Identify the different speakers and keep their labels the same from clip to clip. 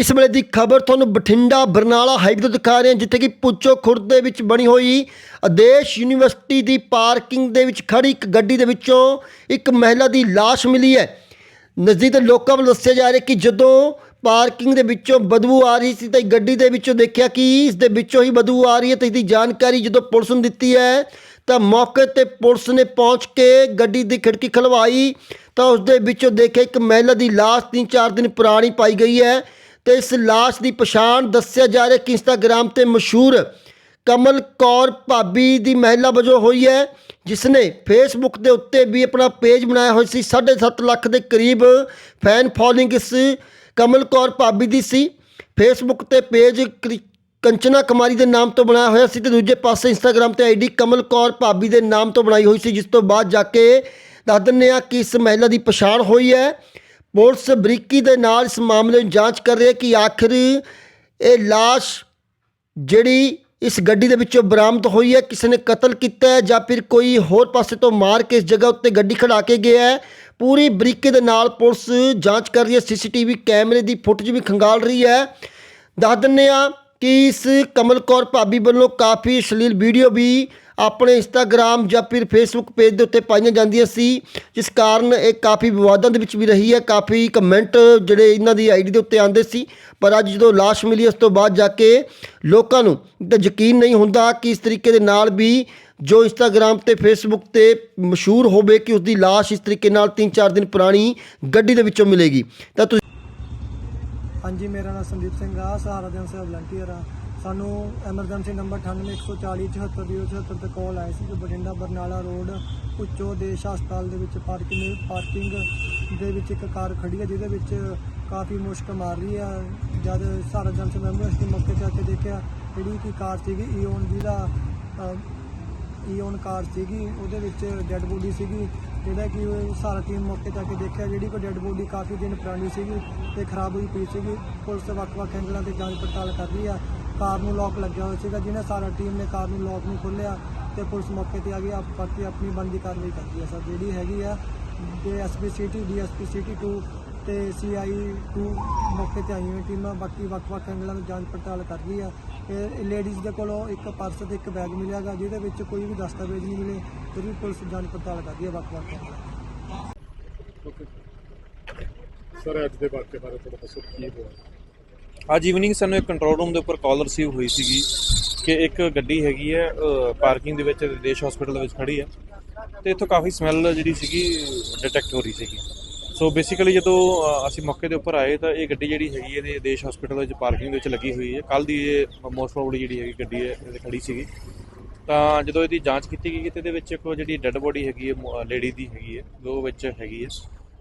Speaker 1: ਇਸ ਵੇਲੇ ਦੀ ਖਬਰ ਤੁਹਾਨੂੰ ਬਠਿੰਡਾ, ਬਰਨਾਲਾ ਹਾਈਵੇ ਤੋਂ ਦਿਖਾ ਰਹੇ ਹਾਂ, ਜਿੱਥੇ ਕਿ ਪੁੱਚੋ ਖੁਰਦ ਦੇ ਵਿੱਚ ਬਣੀ ਹੋਈ ਆਦੇਸ਼ ਯੂਨੀਵਰਸਿਟੀ ਦੀ ਪਾਰਕਿੰਗ ਦੇ ਵਿੱਚ ਖੜੀ ਇੱਕ ਗੱਡੀ ਦੇ ਵਿੱਚੋਂ ਇੱਕ ਮਹਿਲਾ ਦੀ ਲਾਸ਼ ਮਿਲੀ ਹੈ। ਨਜ਼ਦੀਕ ਦੇ ਲੋਕਾਂ ਵੱਲੋਂ ਦੱਸਿਆ ਜਾ ਰਿਹਾ ਕਿ ਜਦੋਂ ਪਾਰਕਿੰਗ ਦੇ ਵਿੱਚੋਂ ਬਦਬੂ ਆ ਰਹੀ ਸੀ ਤਾਂ ਇੱਕ ਗੱਡੀ ਦੇ ਵਿੱਚੋਂ ਦੇਖਿਆ ਕਿ ਇਸ ਦੇ ਵਿੱਚੋਂ ਹੀ ਬਦਬੂ ਆ ਰਹੀ ਹੈ ਤੇ ਇਸ ਦੀ ਜਾਣਕਾਰੀ ਜਦੋਂ ਪੁਲਿਸ ਨੂੰ ਦਿੱਤੀ ਹੈ, ਤਾਂ ਮੌਕੇ ਤੇ ਪੁਲਿਸ ਨੇ ਪਹੁੰਚ ਕੇ ਗੱਡੀ ਦੀ ਖਿੜਕੀ ਖਲਵਾਈ ਤਾਂ ਉਸ ਦੇ ਵਿੱਚੋਂ ਦੇਖਿਆ ਇੱਕ ਮਹਿਲਾ ਦੀ ਲਾਸ਼ ਤਿੰਨ ਚਾਰ ਦਿਨ ਪੁਰਾਣੀ ਪਾਈ ਗਈ ਹੈ। ਤੇ ਇਸ ਲਾਸ਼ ਦੀ ਪਛਾਣ ਦੱਸਿਆ ਜਾ ਰਿਹਾ ਕਿ ਇੰਸਟਾਗ੍ਰਾਮ ਤੇ ਮਸ਼ਹੂਰ ਕਮਲ ਕੌਰ ਭਾਬੀ ਦੀ ਮਹਿਲਾ ਵਜੋਂ ਹੋਈ ਹੈ ਜਿਸ ਨੇ ਫੇਸਬੁੱਕ ਦੇ ਉੱਤੇ ਵੀ ਆਪਣਾ ਪੇਜ ਬਣਾਇਆ ਹੋਇਆ ਸੀ। 7.5 ਲੱਖ ਦੇ ਕਰੀਬ ਫੈਨ ਫੋਲੋਇੰਗ ਇਸ ਕਮਲ ਕੌਰ ਭਾਬੀ ਦੀ ਸੀ। ਫੇਸਬੁੱਕ ਤੇ ਪੇਜ ਕ੍ਰਿ- ਕੰਚਨਾ ਕੁਮਾਰੀ ਦੇ ਨਾਮ ਤੋਂ ਬਣਾਇਆ ਹੋਇਆ ਸੀ ਤੇ ਦੂਜੇ ਪਾਸੇ ਇੰਸਟਾਗ੍ਰam ਤੇ ਆਈਡੀ ਕਮਲ ਕੌਰ ਭਾਬੀ ਦੇ ਨਾਮ ਤੋਂ ਬਣਾਈ ਹੋਈ ਸੀ, ਜਿਸ ਤੋਂ ਬਾਅਦ ਜਾ ਕੇ ਦੱਸ ਦਿੰਦੇ ਆ ਕਿ ਇਸ ਮਹਿਲਾ ਦੀ ਪਛਾਣ ਹੋਈ ਹੈ। ਪੁਲਿਸ ਬਰੀਕੀ ਦੇ ਨਾਲ ਇਸ ਮਾਮਲੇ ਨੂੰ ਜਾਂਚ ਕਰ ਰਹੀ ਹੈ ਕਿ ਆਖਿਰ ਇਹ ਲਾਸ਼ ਜਿਹੜੀ ਇਸ ਗੱਡੀ ਦੇ ਵਿੱਚੋਂ ਬਰਾਮਦ ਹੋਈ ਹੈ, ਕਿਸੇ ਨੇ ਕਤਲ ਕੀਤਾ ਹੈ ਜਾਂ ਫਿਰ ਕੋਈ ਹੋਰ ਪਾਸੇ ਤੋਂ ਮਾਰ ਕੇ ਇਸ ਜਗ੍ਹਾ ਉੱਤੇ ਗੱਡੀ ਖੜਾ ਕੇ ਗਿਆ ਹੈ। ਪੂਰੀ ਬਰੀਕੀ ਦੇ ਨਾਲ ਪੁਲਿਸ ਜਾਂਚ ਕਰ ਰਹੀ ਹੈ, ਸੀਸੀਟੀਵੀ ਕੈਮਰੇ ਦੀ ਫੁਟੇਜ ਵੀ ਖੰਗਾਲ ਰਹੀ ਹੈ। ਦੱਸ ਦਿੰਦੇ ਆ ਕਿ ਇਸ ਕਮਲ ਕੌਰ ਭਾਬੀ ਵੱਲੋਂ ਕਾਫੀ ਅਸ਼ਲੀਲ ਵੀਡੀਓ ਵੀ ਆਪਣੇ ਇੰਸਟਾਗ੍ਰam ਜਾਂ ਫਿਰ ਫੇਸਬੁੱਕ ਪੇਜ ਦੇ ਉੱਤੇ ਪਾਈਆਂ ਜਾਂਦੀਆਂ ਸੀ, ਜਿਸ ਕਾਰਨ ਇਹ ਕਾਫੀ ਵਿਵਾਦਾਂ ਦੇ ਵਿੱਚ ਵੀ ਰਹੀ ਹੈ, ਕਾਫੀ ਕਮੈਂਟ ਜਿਹੜੇ ਇਹਨਾਂ ਦੀ ਆਈਡੀ ਦੇ ਉੱਤੇ ਆਉਂਦੇ ਸੀ, ਪਰ ਅੱਜ ਜਦੋਂ ਲਾਸ਼ ਮਿਲੀ ਉਸ ਤੋਂ ਬਾਅਦ ਜਾ ਕੇ ਲੋਕਾਂ ਨੂੰ ਤਾਂ ਯਕੀਨ ਨਹੀਂ ਹੁੰਦਾ ਕਿ ਇਸ ਤਰੀਕੇ ਦੇ ਨਾਲ ਵੀ ਜੋ ਇੰਸਟਾਗ੍ਰam ਤੇ ਫੇਸਬੁੱਕ ਤੇ ਮਸ਼ਹੂਰ ਹੋਵੇ ਕਿ ਉਸ ਦੀ ਲਾਸ਼ ਇਸ ਤਰੀਕੇ ਨਾਲ 3-4 ਦਿਨ ਪੁਰਾਣੀ ਗੱਡੀ ਦੇ ਵਿੱਚੋਂ ਮਿਲੇਗੀ। ਤਾਂ ਤੁਸੀਂ
Speaker 2: ਹਾਂਜੀ, ਮੇਰਾ ਨਾਮ ਸੰਦੀਪ ਸਿੰਘ ਆ, ਸਹਾਰਾ ਜਨ ਵਲੰਟੀਅਰ ਆ। ਸਾਨੂੰ ਐਮਰਜੈਂਸੀ ਨੰਬਰ 9814074076 ਤੇ ਕਾਲ ਆਈ ਸੀ ਕਿ ਬਠਿੰਡਾ ਬਰਨਾਲਾ ਰੋਡ ਉੱਚੋ ਦੇਸ਼ ਹਸਪਤਾਲ ਦੇ ਵਿੱਚ ਪਾਰਕਿੰਗ ਪਾਰਕਿੰਗ ਦੇ ਵਿੱਚ ਇੱਕ ਕਾਰ ਖੜੀ ਹੈ ਜਿਹਦੇ ਵਿੱਚ ਕਾਫੀ ਮੁਸ਼ਕ ਮਾਰ ਰਹੀ ਆ ਜਦ ਸਾਰਾ ਜਨ ਸੇਵਾ ਐਂਬੂਲੈਂਸ ਦੇ ਮੌਕੇ ਤੇ ਆ ਕੇ ਦੇਖਿਆ ਜਿਹੜੀ ਕਿ ਕਾਰ ਸੀਗੀ ਈਓਨ ਜਿਹਦਾ ਅ, ਈਓਨ ਕਾਰ ਸੀਗੀ ਉਹਦੇ ਵਿੱਚ ਡੈੱਡ ਬੋਡੀ ਸੀਗੀ। ਜਿਹੜਾ ਕਿ ਸਾਰਾ ਟੀਮ ਮੌਕੇ ਤੇ ਆ ਕੇ ਦੇਖਿਆ ਜਿਹੜੀ ਕੋਈ ਡੈੱਡ ਬੋਡੀ ਕਾਫੀ ਦਿਨ ਪੁਰਾਣੀ ਸੀਗੀ ਤੇ ਖਰਾਬ ਹੋਈ ਪਈ ਸੀਗੀ। ਪੁਲਿਸ ਵੱਖ-ਵੱਖ ਐਂਗਲਾਂ ਤੇ ਜਾਂਚ ਪੜਤਾਲ ਕਰ ਰਹੀ ਆ। ਕਾਰ ਨੂੰ ਲੋਕ ਲੱਗਿਆ ਹੋਇਆ ਸੀਗਾ, ਜਿਹਨੇ ਸਾਰਾ ਟੀਮ ਨੇ ਕਾਰ ਨੂੰ ਲੋਕ ਨੂੰ ਖੋਲ੍ਹਿਆ ਤੇ ਪੁਲਿਸ ਮੌਕੇ ਤੇ ਆ ਗਈ, ਆਪ ਬਾਕੀ ਆਪਣੀ ਬਣਦੀ ਕਾਰਵਾਈ ਕਰਦੀ ਹੈ। ਸਰ, ਜਿਹੜੀ ਹੈਗੀ ਆ ਡੀਐਸਪੀ ਸਿਟੀ ਡੀਐਸਪੀ ਸਿਟੀ 2 ਤੇ ਸੀਆਈ 2 ਮੌਕੇ ਤੇ ਆਈਆਂ ਹੋਈਆਂ ਟੀਮਾਂ, ਬਾਕੀ ਵੱਖ-ਵੱਖ ਐਂਗਲਾਂ ਤੋਂ ਜਾਂਚ ਪੜਤਾਲ ਕਰ ਰਹੀ ਆ। ਇਹ ਲੇਡੀਜ਼ ਦੇ ਕੋਲੋਂ ਇੱਕ ਪਰਸ ਤੇ ਇੱਕ ਬੈਗ ਮਿਲਿਆਗਾ ਜਿਹਦੇ ਵਿੱਚ ਕੋਈ ਵੀ ਦਸਤਾਵੇਜ਼ ਨਹੀਂ ਮਿਲੇ ਫਿਰ ਵੀ ਪੁਲਿਸ ਜਾਂਚ ਪੜਤਾਲ ਕਰ ਰਹੀ ਹੈ ਵੱਖ-ਵੱਖ ਐਂਗਲਾਂ
Speaker 3: ਸਰ ਅੱਜ ਦੇ ਵਾਕਿਏ ਬਾਰੇ ਥੋੜਾ ਦੱਸੋ, ਕੀ ਹੋਇਆ?
Speaker 4: ਅੱਜ ਈਵਨਿੰਗ ਸਾਨੂੰ ਇੱਕ ਕੰਟਰੋਲ ਰੂਮ ਦੇ ਉੱਪਰ ਕਾਲ ਰਿਸੀਵ ਹੋਈ ਸੀਗੀ ਕਿ ਇੱਕ ਗੱਡੀ ਹੈਗੀ ਹੈ ਪਾਰਕਿੰਗ ਦੇ ਵਿੱਚ ਦੇਸ਼ ਹਸਪੀਟਲ ਦੇ ਵਿੱਚ ਖੜੀ ਹੈ ਤੇ ਇੱਥੋਂ ਕਾਫੀ ਸਮੈਲ ਜਿਹੜੀ ਸੀਗੀ ਡਿਟੈਕਟ ਹੋ ਰਹੀ ਸੀਗੀ। ਸੋ ਬੇਸਿਕਲੀ ਜਦੋਂ ਅਸੀਂ ਮੌਕੇ ਦੇ ਉੱਪਰ ਆਏ ਤਾਂ ਇਹ ਗੱਡੀ ਜਿਹੜੀ ਹੈਗੀ ਇਹਦੇ ਦੇਸ਼ ਹਸਪੀਟਲ ਵਿੱਚ ਪਾਰਕਿੰਗ ਦੇ ਵਿੱਚ ਲੱਗੀ ਹੋਈ ਹੈ। ਕੱਲ ਦੀ ਇਹ ਮੋਸਟ ਪ੍ਰੋਬਬਲੀ ਜਿਹੜੀ ਹੈਗੀ ਗੱਡੀ ਹੈ ਇਹ ਖੜੀ ਸੀਗੀ। ਤਾਂ ਜਦੋਂ ਇਹਦੀ ਜਾਂਚ ਕੀਤੀ ਗਈ ਤੇ ਇਹਦੇ ਵਿੱਚ ਇੱਕ ਜਿਹੜੀ ਡੈੱਡ ਬੋਡੀ ਹੈਗੀ ਹੈ ਲੇਡੀ ਦੀ ਹੈਗੀ ਹੈ, ਦੋ ਵਿੱਚ ਹੈਗੀ ਹੈ।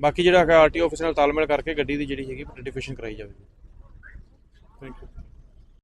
Speaker 4: ਬਾਕੀ ਜਿਹੜਾ ਹੈਗਾ ਆਰਟੀਓ ਆਫਿਸ ਨਾਲ ਤਾਲਮੇਲ ਕਰਕੇ ਗੱਡੀ ਦੀ ਜਿਹੜੀ ਹੈਗੀ ਆਈਡੈਂਟੀਫਿਕੇਸ਼ਨ ਕਰਾਈ ਜਾਵੇਗੀ
Speaker 3: ਥੈਂਕ ਯੂ